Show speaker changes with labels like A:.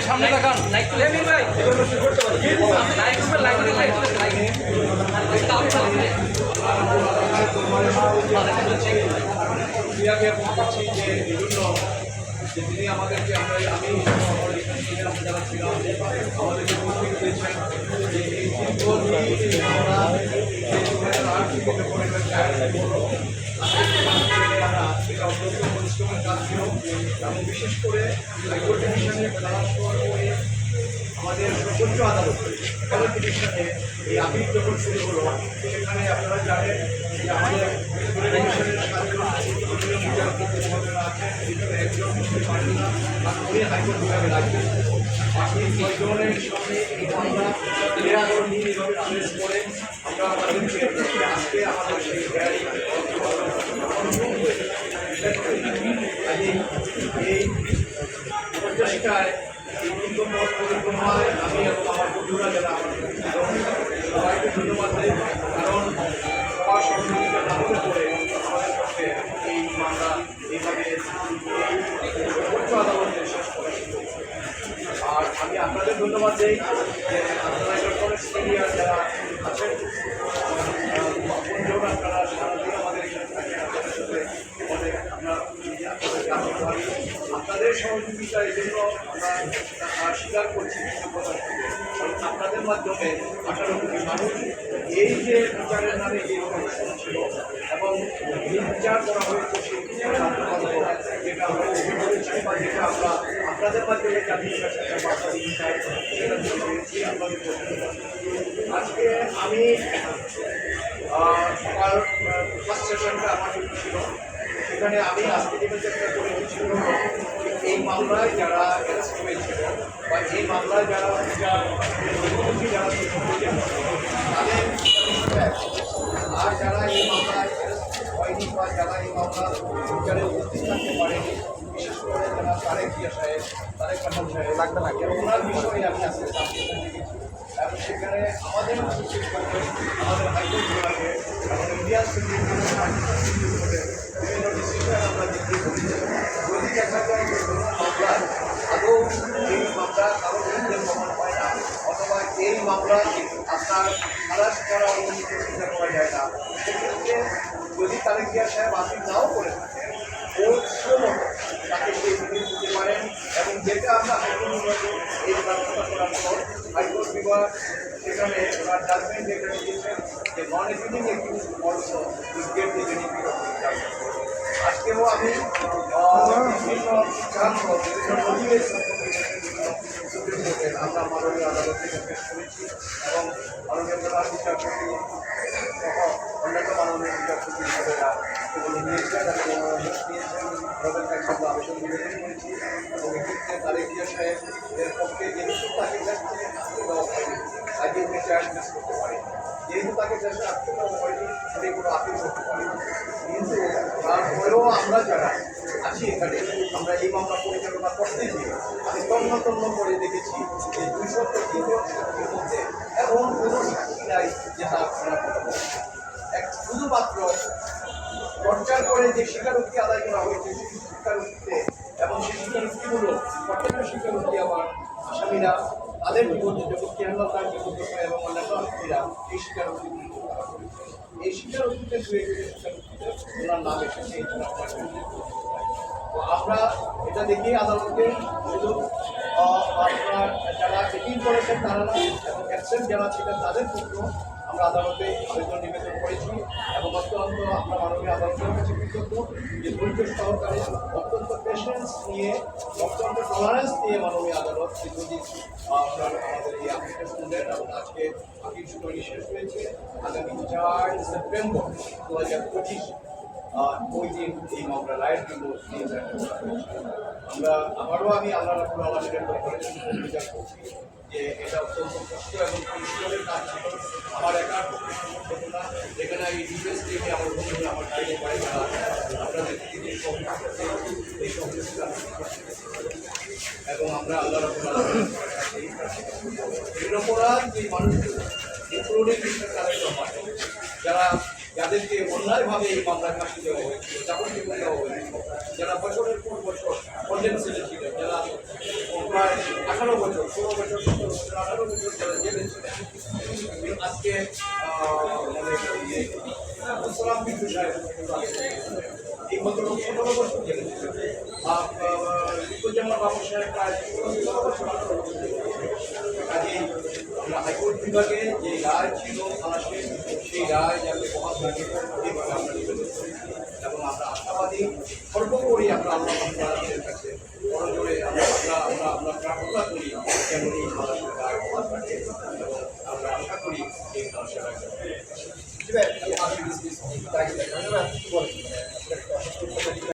A: সামনে দেখান
B: যে বিভিন্ন তিনি আমাদেরকে আমরা আমি যারা আমাদেরকে আমরা এবং বিশেষ করে হাইকোর্ট ডিভিশনে দ্বারা করে আমাদের সর্বোচ্চ আদালত আদালত ডিভিশনে এই আপিল যখন শুরু হলো, সেখানে আপনারা জানেন যে আমাদের ডিভিশনের সাতজন বিচারপতি মহোদয়রা আছেন। ভিতরে একজন বুঝতে পারেন না বা উনি হাইকোর্ট বিভাগে রাখবেন বাকি ছয়জনের সামনে এই মামলা এরা নিয়ে এইভাবে প্রেস করে আমরা আজকে আমাদের সেই হেয়ারিং এই প্রচেষ্টায় এই কিন্তু পথ পরিক্রমায় আমি এবং আমার বন্ধুরা যারা সবাইকে ধন্যবাদ দেয় কারণ সবার সহযোগিতা না আমাদের আর আমি আপনাদের ধন্যবাদ দিই যে আপনারা যখন সিনিয়র যারা আছেন বন্ধুরা আপনারা সারাদিন আমাদের এখানে থাকেন আপনাদের সাথে অনেক আমরা আপনাদেরকে আনন্দ পাই। আপনাদের সহযোগিতা এই জন্য আমরা স্বীকার করছি কারণ আপনাদের মাধ্যমে আঠারো কোটি মানুষ এই যে বিচারের নামে যে ছিল এবং যে বিচার করা হয়েছে সেই যেটা আমরা যেটা আমরা আপনাদের মাধ্যমে বার্তা দিতে চাই আপনাদের আজকে আমি সকাল ফার্স্ট সেশনটা আমার ছিল। সেখানে আমি আজকে ছিল এই মামলায় যারা অ্যারেস্ট হয়েছিল বা এই মামলায় যারা যারা আর যারা এই মামলায় হয়নি বা যারা এই মামলা বিচারে উপস্থিত থাকতে পারেনি, বিশেষ করে যারা তারেক জিয়া সাহেব, তারেক কামাল সাহেব, ওনার বিষয়ে আমি আমাদের যদি দেখা আদৌ মামলা কারও না, অথবা এই মামলা আপনার যায় না, সেক্ষেত্রে যদি তারেক জিয়া সাহেব আপিল নাও করে থাকেন ওই সময় তাকে সেই বিধি দিতে পারেন এবং যেটা আমরা হাইকোর্ট বিভাগে এই ব্যবস্থা করার পর বিভাগ সেখানে দিয়েছেন, যে নন এফিডিং একটি উইল গেট দি বেনিফিট আজকেও আমি বিভিন্ন সিদ্ধান্ত বিভিন্ন মাননীয় আদালত করেছি এবং মাননীয় প্রধান বিচারপতি সহ অন্যান্য মাননীয় বিচারপতি মহোদয়রা সেগুলো এবং নিয়েছেন আবেদন করেছি এক্ষেত্রে তারেক জিয়া তারপরেও আমরা যারা আছি এখানে, আমরা এই মামলা পরিচালনা করতে আমি তন্ন তন্ন করে দেখেছি যে দুইশো তিনজন সাক্ষীর মধ্যে এমন কোনো সাক্ষী নাই কথা এক শুধুমাত্র প্রচার করে যে স্বীকারোক্তি আদায় করা হয়েছে সেই স্বীকারোক্তিতে এবং স্বীকারোক্তিগুলো প্রত্যেকটা আমার আসামিরা, তাদের বিরুদ্ধে যখন কেরালা তার এবং এই স্বীকারোক্তিগুলি এই স্বীকারোক্তিতে দু একটি স্বীকারোক্তিতে ওনার নাম এসেছে আমরা এটা দেখি আদালতে আপনার যারা চেকিং করেছেন তারা যারা ছিলেন তাদের পুত্র আমরা আদালতে আবেদন নিবেদন করেছি এবং অত্যন্ত আমরা মাননীয় আদালতের কাছে কৃতজ্ঞ যে ধৈর্য সহকারে অত্যন্ত পেশেন্স নিয়ে, অত্যন্ত টলারেন্স নিয়ে মাননীয় আদালত দীর্ঘদিন আপনার আমাদের এই অ্যাপ্লিকেশন দেন এবং আজকে আপিল শুনানি শেষ হয়েছে। আগামী চার সেপ্টেম্বর দু হাজার পঁচিশ ওই দিন এই মামলা রায়ের জন্য আমরা আবারও আমি আল্লাহ রাবুল আলমের ব্যাপারে করছি যে এটা অত্যন্ত কষ্ট এবং পরিশ্রমের কাজ আমার একার পক্ষে সম্ভব না যেখানে এই ডিফেন্স টিমে আমার বন্ধুরা আমার বাইরে পাই যারা আপনাদের এই পেরেছি। এবং আমরা আল্লাহ নিরপরাধ যে মানুষগুলো ইনক্লুডিং যারা যাদেরকে অন্যায়ভাবে এই মামলায় ফাঁসি দেওয়া হয়েছিল যাবতীয় দেওয়া হয়েছিল, যারা বছরের পর বছর কন্ডেম ছেলে, যারা প্রায় আঠারো বছর, ষোলো বছর আজকে মানে এই ভদ্রলোক সতেরো বছর বিপুলজামান বাবু সাহেব প্রায় ষোলো বিভাগে যে রায় ছিল আসে সেই রায় যাতে আমরা নিবেদন করেছি এবং আমরা আশাবাদী সর্বোপরি আমরা আল্লাহ